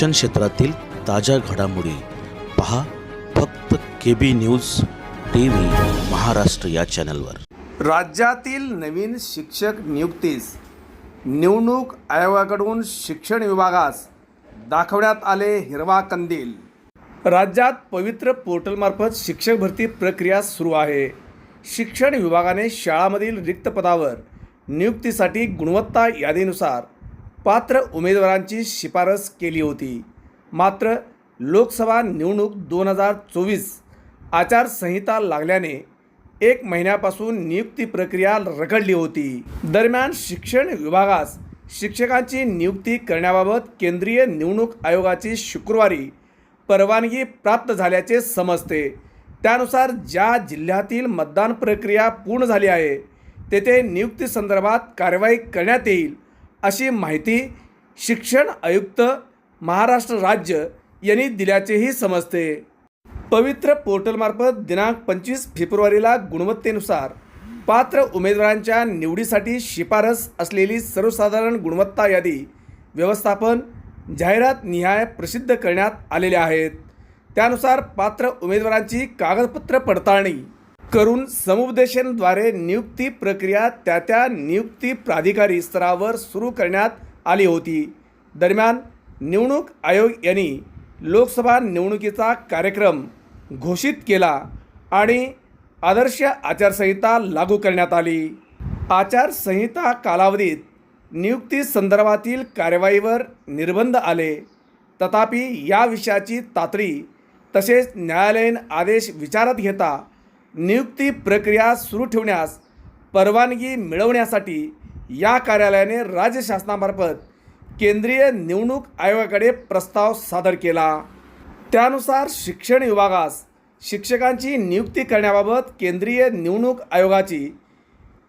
शिक्षण क्षेत्रातील ताज्या घडामोडी पहा फक्त K B news T V Maharashtra या चॅनलवर. राज्यातील नवीन शिक्षक नियुक्तीस निवडणूक आयोगाकडून शिक्षण विभागास दाखवण्यात आले हिरवा कंदील. राज्यात पवित्र पोर्टलमार्फत शिक्षक भरती प्रक्रिया सुरू आहे. शिक्षण विभागाने शाळामधील रिक्त पदावर नियुक्तीसाठी गुणवत्ता यादीनुसार पात्र उमेदवारांची शिफारस केली होती. मात्र लोकसभा निवडणूक दोन हजार चोवीस आचारसंहिता लागल्याने एक महिन्यापासून नियुक्ती प्रक्रिया रखडली होती. दरम्यान शिक्षण विभागास शिक्षकांची नियुक्ती करण्याबाबत केंद्रीय निवडणूक आयोगाची शुक्रवारी परवानगी प्राप्त झाल्याचे समजते. त्यानुसार ज्या जिल्ह्यातील मतदान प्रक्रिया पूर्ण झाली आहे तेथे नियुक्तीसंदर्भात कारवाई करण्यात येईल अशी माहिती शिक्षण आयुक्त महाराष्ट्र राज्य यांनी दिल्याचेही समजते. पवित्र पोर्टलमार्फत दिनांक पंचवीस फेब्रुवारीला गुणवत्तेनुसार पात्र उमेदवारांच्या निवडीसाठी शिफारस असलेली सर्वसाधारण गुणवत्ता यादी व्यवस्थापन जाहिरात निहाय प्रसिद्ध करण्यात आलेले आहेत. त्यानुसार पात्र उमेदवारांची कागदपत्र पडताळणी करून समुपदेशनद्वारे नियुक्ती प्रक्रिया त्या त्या नियुक्ती प्राधिकारी स्तरावर सुरू करण्यात आली होती. दरम्यान निवडणूक आयोग यांनी लोकसभा निवडणुकीचा कार्यक्रम घोषित केला आणि आदर्श आचारसंहिता लागू करण्यात आली. आचारसंहिता कालावधीत नियुक्ती संदर्भातील कार्यवाहीवर निर्बंध आले. तथापि या विषयाची तातडी तसेच न्यायालयीन आदेश विचारात घेता नियुक्ती प्रक्रिया सुरू ठेवण्यास परवानगी मिळवण्यासाठी या कार्यालयाने राज्य शासनामार्फत केंद्रीय निवडणूक आयोगाकडे प्रस्ताव सादर केला. त्यानुसार शिक्षण विभागास शिक्षकांची नियुक्ती करण्याबाबत केंद्रीय निवडणूक आयोगाची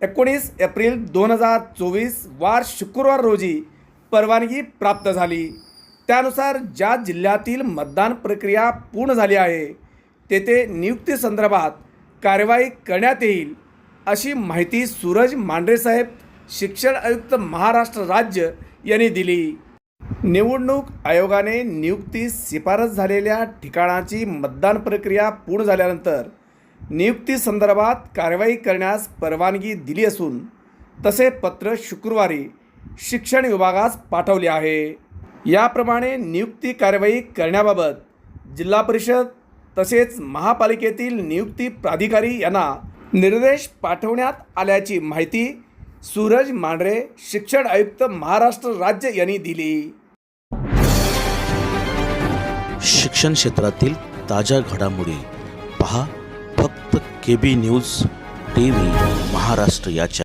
एकोणीस एप्रिल दोन हजार चोवीस वार शुक्रवार रोजी परवानगी प्राप्त झाली. त्यानुसार ज्या जिल्ह्यातील मतदान प्रक्रिया पूर्ण झाली आहे तेथे नियुक्ती संदर्भात कारवाई करण्यात येईल अशी माहिती सूरज मांढरेसाहेब शिक्षण आयुक्त महाराष्ट्र राज्य यांनी दिली. निवडणूक आयोगाने नियुक्ती शिफारस झालेल्या ठिकाणाची मतदान प्रक्रिया पूर्ण झाल्यानंतर नियुक्ती संदर्भात कारवाई करण्यास परवानगी दिली असून तसे पत्र शुक्रवारी शिक्षण विभागास पाठवले आहे. याप्रमाणे नियुक्ती कारवाई करण्याबाबत जिल्हा परिषद तसेच महापालिकेतील नियुक्ती प्राधिकारी यांना निर्देश पाठवण्यात आल्याची माहिती सूरज मांढरे शिक्षण आयुक्त महाराष्ट्र राज्य यांनी दिली. शिक्षण क्षेत्रातील ताज्या घडामोडी पहा. फक्त K B news T V Maharashtra याच्या